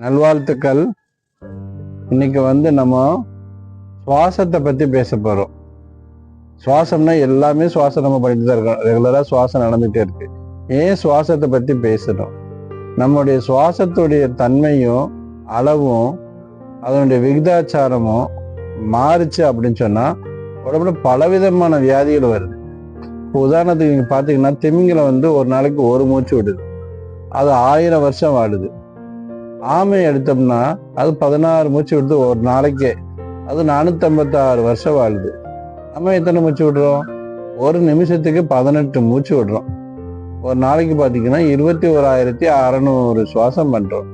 நல்வாழ்த்துக்கள். இன்னைக்கு வந்து நம்ம சுவாசத்தை பற்றி பேச போகிறோம் சுவாசம்னா எல்லாமே சுவாசம் நம்ம பண்ணிட்டு தான் இருக்கோம். ரெகுலராக சுவாசம் நடந்துகிட்டே இருக்கு. ஏன் சுவாசத்தை பற்றி பேசணும்? நம்முடைய சுவாசத்துடைய தன்மையும் அளவும் அதனுடைய விகிதாச்சாரமும் மாறுச்சு அப்படின்னு சொன்னால் உடம்புல பலவிதமான வியாதிகள் வருது. இப்போ உதாரணத்துக்கு நீங்கள் பார்த்தீங்கன்னா திமிங்கலம் வந்து ஒரு நாளைக்கு ஒரு மூச்சு விடுது. அது ஆயிரம் வருஷம் வாடுது ஆமை எடுத்தோம்னா அது பதினாறு மூச்சு விடுது ஒரு நாளைக்கே. அது நானூற்றம்பத்தாறு வருஷம் வாழுது. நம்ம எத்தனை மூச்சு விடுறோம்? ஒரு நிமிஷத்துக்கு பதினெட்டு மூச்சு விடுறோம். ஒரு நாளைக்கு பார்த்தீங்கன்னா இருபத்தி ஓராயிரத்தி அறநூறு சுவாசம் பண்ணுறோம்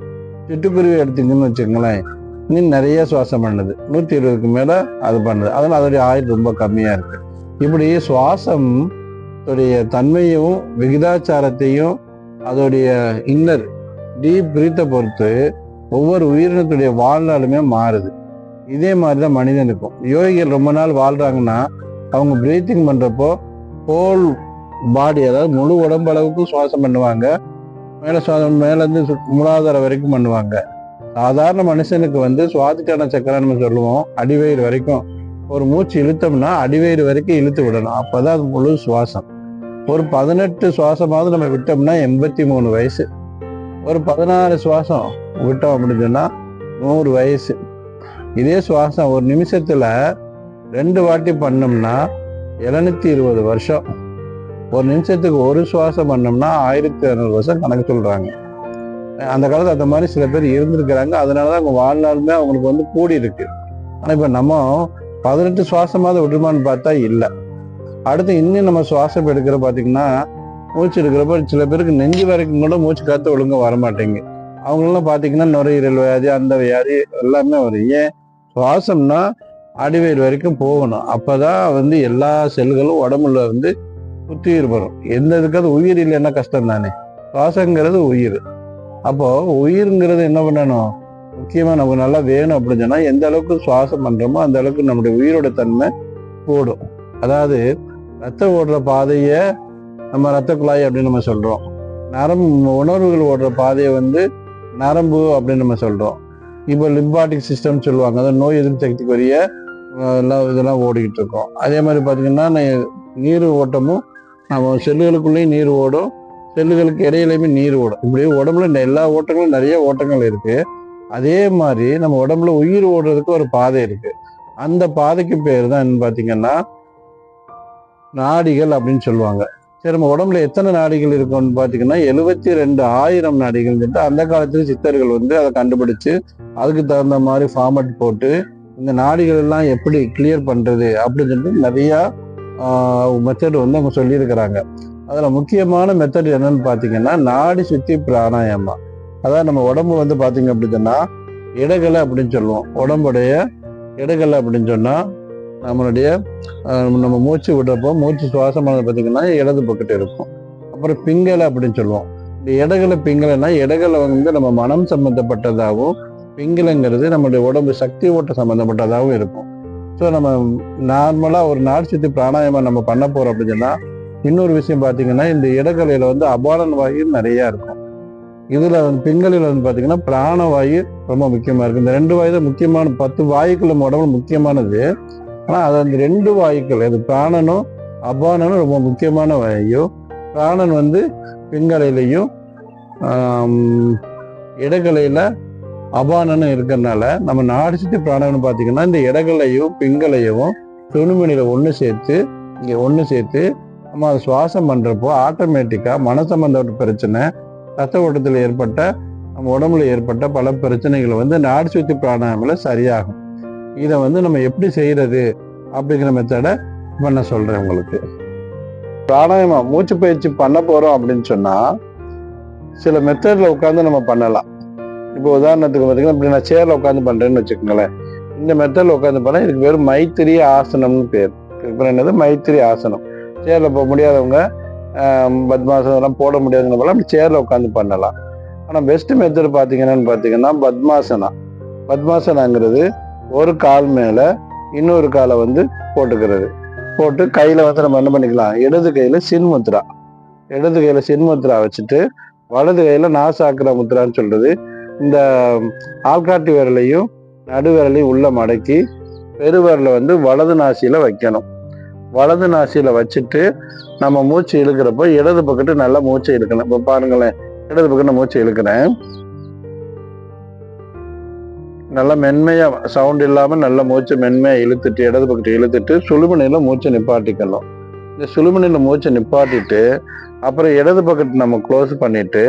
சிட்டுக்குருவி எடுத்தீங்கன்னு வச்சுக்கோங்களேன் இன்னும் நிறைய சுவாசம் பண்ணுது. நூற்றி இருபதுக்கு மேலே அது பண்ணுது. அதனால் அதோடைய ஆயுள் ரொம்ப கம்மியாக இருக்குது இப்படி சுவாசம் உடைய தன்மையும் விகிதாச்சாரத்தையும் அதோடைய இன்னர் டீப் பிரீத்தை பொறுத்து ஒவ்வொரு உயிரினத்துடைய வாழ்நாளுமே மாறுது. இதே மாதிரி தான் மனிதனுக்கும். யோகிகள் ரொம்ப நாள் வாழ்கிறாங்கன்னா அவங்க பிரீத்திங் பண்ணுறப்போ ஹோல் பாடி அதாவது முழு உடம்பு அளவுக்கு சுவாசம் பண்ணுவாங்க. மேலே சுவாசம் மேலேருந்து மூலாதார வரைக்கும் பண்ணுவாங்க. சாதாரண மனுஷனுக்கு வந்து சுவாதிக்கான சக்கரம் நம்ம சொல்லுவோம் அடிவயிறு வரைக்கும். ஒரு மூச்சு இழுத்தோம்னா அடிவயிறு வரைக்கும் இழுத்து விடணும். அப்போ தான் அது முழு சுவாசம். ஒரு பதினெட்டு சுவாசமாவது நம்ம விட்டோம்னா எண்பத்தி மூணு வயசு. ஒரு பதினாறு சுவாசம் விட்டோம் அப்படின்னு சொன்னால் நூறு வயசு. இதே சுவாசம் ஒரு நிமிஷத்தில் ரெண்டு வாட்டி பண்ணோம்னா எழுநூத்தி இருபது வருஷம். ஒரு நிமிஷத்துக்கு ஒரு சுவாசம் பண்ணோம்னா ஆயிரத்தி இரநூறு வருஷம் கணக்கு சொல்கிறாங்க அந்த காலத்தில் அந்த மாதிரி சில பேர் இருந்திருக்கிறாங்க. அதனாலதான் அவங்க வாழ்நாளுமே அவங்களுக்கு வந்து கூடி இருக்கு. ஆனால் இப்போ நம்ம பதினெட்டு சுவாசமாவது விடுமான்னு பார்த்தா இல்லை. அடுத்து இன்னும் நம்ம சுவாசம் எடுக்கிற பார்த்திங்கன்னா மூச்சு இருக்கிறப்ப சில பேருக்கு நெஞ்சு வரைக்கும் கூட மூச்சு காத்து ஒழுங்காக வரமாட்டேங்க அவங்களெல்லாம் பார்த்தீங்கன்னா நுரையீரல் வியாதி அந்த வியாதி எல்லாமே வரும். ஏன்? சுவாசம்னா அடிவயிறு வரைக்கும் போகணும். அப்போ தான் வந்து எல்லா செல்களும் உடம்புல வந்து புத்துயிர் வரும் எந்த இதுக்காவது உயிர் இல்லைன்னா கஷ்டம் தானே. சுவாசங்கிறது உயிர். அப்போது உயிர்ங்கிறது என்ன பண்ணணும்? முக்கியமாக நமக்கு நல்லா வேணும் அப்படின்னு சொன்னால் எந்த அளவுக்கு சுவாசம் பண்ணுறோமோ அந்த அளவுக்கு நம்முடைய உயிரோட தன்மை கூடும். அதாவது ரத்த ஓடுற பாதையை நம்ம ரத்த குழாய் அப்படின்னு நம்ம சொல்கிறோம் நரம்பு உணர்வுகள் ஓடுற பாதையை வந்து நரம்பு அப்படின்னு நம்ம சொல்கிறோம் இப்போ லிம்பாட்டிக் சிஸ்டம் சொல்லுவாங்க. அதாவது நோய் எதிர்ப்பு சக்திக்குரிய எல்லாம் இதெல்லாம் ஓடிக்கிட்டு இருக்கோம். அதே மாதிரி பார்த்திங்கன்னா நீர் ஓட்டமும் நம்ம செல்லுகளுக்குள்ளேயும் நீர் ஓடும். செல்லுகளுக்கு இடையிலையுமே நீர் ஓடும். இப்படி உடம்புல எல்லா ஓட்டங்களும் நிறைய ஓட்டங்கள் இருக்குது அதே மாதிரி நம்ம உடம்புல உயிர் ஓடுறதுக்கு ஒரு பாதை இருக்குது அந்த பாதைக்கு பேர் தான் பார்த்தீங்கன்னா நாடிகள் அப்படின்னு சொல்லுவாங்க. சரி நம்ம உடம்புல எத்தனை நாடிகள் இருக்கும்னு பார்த்தீங்கன்னா எழுபத்தி ரெண்டு ஆயிரம் நாடிகள் சொல்லிட்டு அந்த காலத்தில் சித்தர்கள் வந்து அதை கண்டுபிடிச்சு அதுக்கு தகுந்த மாதிரி ஃபார்மட் போட்டு இந்த நாடிகள் எல்லாம் எப்படி கிளியர் பண்ணுறது அப்படின்னு சொல்லிட்டு நிறைய மெத்தட் வந்து அவங்க சொல்லியிருக்கிறாங்க. அதில் முக்கியமான மெத்தட் என்னன்னு பார்த்தீங்கன்னா நாடி சுற்றி பிராணாயமா அதாவது நம்ம உடம்பு வந்து பார்த்தீங்க அப்படின்னா இடகலை அப்படின்னு சொல்லுவோம். உடம்புடைய இடகலை அப்படின்னு சொன்னால் நம்மளுடைய நம்ம மூச்சு விடுறப்போ மூச்சு சுவாசமானது பார்த்தீங்கன்னா இடது பக்கத்து இருக்கும். அப்புறம் பிங்கலை அப்படின்னு சொல்லுவோம். இந்த இடகளை பிங்கலைன்னா இடகளை வந்து நம்ம மனம் சம்மந்தப்பட்டதாகவும் பிங்கலைங்கிறது நம்மளுடைய உடம்பு சக்தி ஓட்ட சம்மந்தப்பட்டதாகவும் இருக்கும். ஸோ நம்ம நார்மலாக ஒரு நாடு சுத்தி பிராணாயாமம் நம்ம பண்ண போகிறோம் அப்படின்னு சொன்னால் இன்னொரு விஷயம் பார்த்தீங்கன்னா இந்த இடகலையில வந்து அபாலன் வாயு நிறையா இருக்கும். இதில் வந்து பிங்கலையில வந்து பார்த்தீங்கன்னா பிராணவாயு ரொம்ப முக்கியமாக இருக்குது இந்த ரெண்டு வாயு தான் முக்கியமான பத்து வாயுக்கள் நம்ம உடம்புல முக்கியமானது. ஆனால் அது அந்த ரெண்டு வாயுக்கள் அது பிராணனும் அபானனும் ரொம்ப முக்கியமான வாயு. பிராணன் வந்து பிங்கலையிலையும் இடகலையில் அபானனும் இருக்கிறதுனால நம்ம நாடு சுத்தி பிராணன் பார்த்தீங்கன்னா இந்த இடகலையும் பிங்கலையும் துணிமணியில் ஒன்று சேர்த்து இங்கே ஒன்று சேர்த்து நம்ம அதை சுவாசம் பண்ணுறப்போ ஆட்டோமேட்டிக்காக மன சம்பந்தப்பட்ட பிரச்சனை ரத்த ஓட்டத்தில் ஏற்பட்ட நம்ம உடம்புல ஏற்பட்ட பல பிரச்சனைகள் வந்து நாடு சுத்தி பிராணாமில் சரியாகும். இதை வந்து நம்ம எப்படி செய்யறது அப்படிங்கிற மெத்தடை பண்ண சொல்கிறேன் சொல்றேன் உங்களுக்கு. பிராணாயாமம் மூச்சு பயிற்சி பண்ண போறோம் அப்படின்னு சொன்னா சில மெத்தட்ல உட்காந்து நம்ம பண்ணலாம். இப்போ உதாரணத்துக்கு பார்த்தீங்கன்னா இப்படி நான் சேர்ல உட்காந்து பண்றேன்னு வச்சுக்கோங்களேன். இந்த மெத்தட்ல உட்காந்து பண்ணா இதுக்கு பேர் மைத்திரி ஆசனம்னு பேர். இப்போ என்னது? மைத்திரி ஆசனம். சேர்ல போக முடியாதவங்க பத்மாசனம் போட முடியாதவங்க போல அப்படி சேர்ல உட்காந்து பண்ணலாம். ஆனா பெஸ்ட் மெத்தட் பாத்தீங்கன்னா பாத்தீங்கன்னா பத்மாசனா. பத்மாசனாங்கிறது ஒரு கால் மேல இன்னொரு காலை வந்து போட்டுக்கிறது. போட்டு கையில வந்து நம்ம என்ன பண்ணிக்கலாம்? இடது கையில சின்முத்ரா இடது கையில சின்முத்ரா வச்சுட்டு வலது கையில நாசாக்கிர முத்ரான்னு சொல்றது. இந்த ஆள்காட்டி விரலையும் நடு விரலையும் உள்ள மடக்கி பெருவிரலை வந்து வலது நாசியில வைக்கணும். வலது நாசியில வச்சுட்டு நம்ம மூச்சு இழுக்கிறப்போ இடது பக்கத்து நல்லா மூச்சை இழுக்கணும். இப்போ பாருங்களேன் இடது பக்கம் மூச்சை இழுக்கிறேன். நல்லா மென்மையாக சவுண்ட் இல்லாமல் நல்ல மூச்சை மென்மையாக இழுத்துட்டு இடது பக்கத்து இழுத்துட்டு சுழுமனையில மூச்சை நிப்பாட்டிக்கணும். இந்த சுழுமனையில மூச்சை நிப்பாட்டிட்டு அப்புறம் இடது பக்கத்து நம்ம க்ளோஸ் பண்ணிட்டு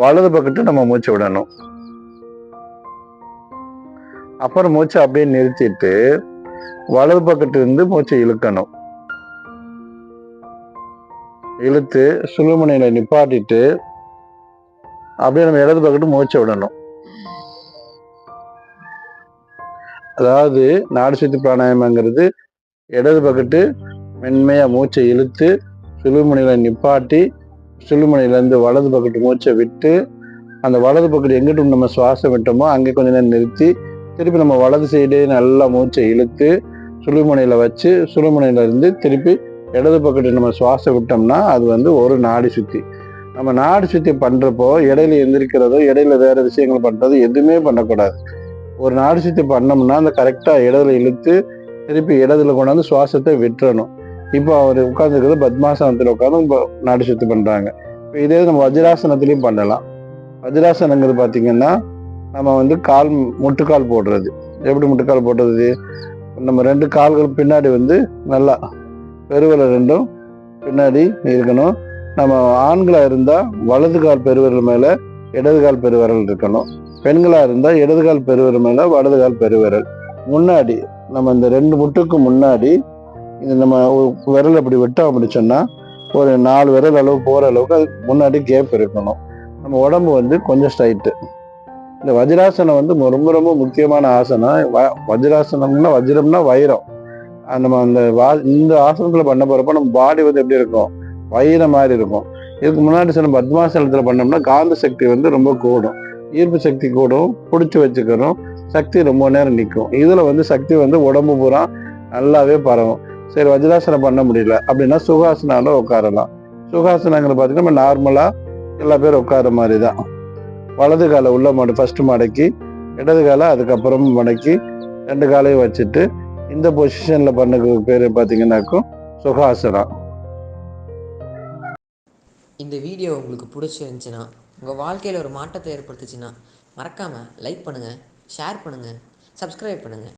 வலது பக்கத்து நம்ம மூச்சு விடணும். அப்புறம் மூச்சை அப்படியே நிறுத்திட்டு வலது பக்கத்து இருந்து மூச்சை இழுக்கணும். இழுத்து சுழுமுனையில நிப்பாட்டிட்டு அப்படியே நம்ம இடது பக்கத்து மூச்சை விடணும். அதாவது நாடு சுத்தி பிராணாயாமங்கிறது இடது பக்கத்து மென்மையாக மூச்சை இழுத்து சுழுமுனையில் நிப்பாட்டி சுழுமுனையிலேருந்து வலது பக்கத்து மூச்சை விட்டு அந்த வலது பக்கத்து எங்கிட்டு நம்ம சுவாசம் விட்டோமோ அங்கே கொஞ்ச நேரம் நிறுத்தி திருப்பி நம்ம வலது சைடே நல்லா மூச்சை இழுத்து சுழுமுனையில் வச்சு சுழுமுனையிலேருந்து திருப்பி இடது பக்கத்து நம்ம சுவாசம் விட்டோம்னா அது வந்து ஒரு நாடி சுத்தி. நம்ம நாடி சுத்தி பண்ணுறப்போ இடையில எந்திரிக்கிறதோ இடையில வேறு விஷயங்கள் பண்ணுறதோ எதுவுமே பண்ணக்கூடாது. ஒரு நாடு சுத்தி பண்ணோம்னா அந்த கரெக்டா இடத்துல இழுத்து திருப்பி இடத்துல கொண்டாந்து சுவாசத்தை விட்டுறணும். இப்போ அவர் உட்காந்துருக்கிறது பத்மாசனத்தில் உட்காந்து இப்போ நாடி சுத்தி பண்றாங்க. இப்போ இதே நம்ம வஜ்ராசனத்திலையும் பண்ணலாம். வஜ்ராசனங்கிறது பார்த்தீங்கன்னா நம்ம வந்து கால் முட்டுக்கால் போடுறது. எப்படி முட்டுக்கால் போடுறது? நம்ம ரெண்டு கால்கள் பின்னாடி வந்து நல்லா பெருவிரல் ரெண்டும் பின்னாடி இருக்கணும். நம்ம ஆண்களாக இருந்தால் வலது கால் பெருவிரல் மேலே இடது கால் பெருவிரல் இருக்கணும். பெண்களாக இருந்தால் இடதுகால் பெருவிரல் மேலே பெருவிரல். முன்னாடி நம்ம இந்த ரெண்டு முட்டுக்கு முன்னாடி இது நம்ம விரல் அப்படி விட்டோம் அப்படி சொன்னால் ஒரு நாலு விரல் அளவு போகிற அளவுக்கு அதுக்கு முன்னாடி கேப் இருக்கணும். நம்ம உடம்பு வந்து கொஞ்சம் ஸ்ட்ரைட்டு இந்த வஜ்ராசனம் வந்து ரொம்ப ரொம்ப முக்கியமான ஆசனம் வ- வஜ்ராசனம்னா வஜ்ரம்னா வைரம். அந்த நம்ம அந்த வா இந்த ஆசனத்தில் பண்ண போகிறப்ப நம்ம பாடி வந்து எப்படி இருக்கும்? வைர மாதிரி இருக்கும். இதுக்கு முன்னாடி சொன்ன பத்மாசனத்தில் பண்ணோம்னா காந்த சக்தி வந்து ரொம்ப கூடும். ஈர்ப்பு சக்தி கூடும் பிடிச்சி வச்சுக்கிறோம் சக்தி ரொம்ப நேரம் நிற்கும் இதில் வந்து சக்தி வந்து உடம்பு பூரா நல்லாவே பரவும். சரி வஜ்ராசனம் பண்ண முடியல. அப்படின்னா சுகாசனால உட்காரலாம். சுகாசனங்களை பார்த்தீங்கன்னா நம்ம நார்மலாக எல்லா பேரும் உட்கார மாதிரி தான் வலது காலை உள்ள மட ஃபஸ்ட்டு மடக்கி இடது காலை அதுக்கப்புறம் மடக்கி ரெண்டு காலையும் வச்சுட்டு இந்த பொசிஷனில் பண்ண பேர் பார்த்தீங்கன்னாக்கும் சுகாசனம். இந்த வீடியோ உங்களுக்கு பிடிச்சிருந்துச்சுன்னா உங்கள் வாழ்க்கையில் ஒரு மாற்றத்தை ஏற்படுத்துச்சுன்னா மறக்காமல் லைக் பண்ணுங்கள் ஷேர் பண்ணுங்கள் சப்ஸ்கிரைப் பண்ணுங்கள்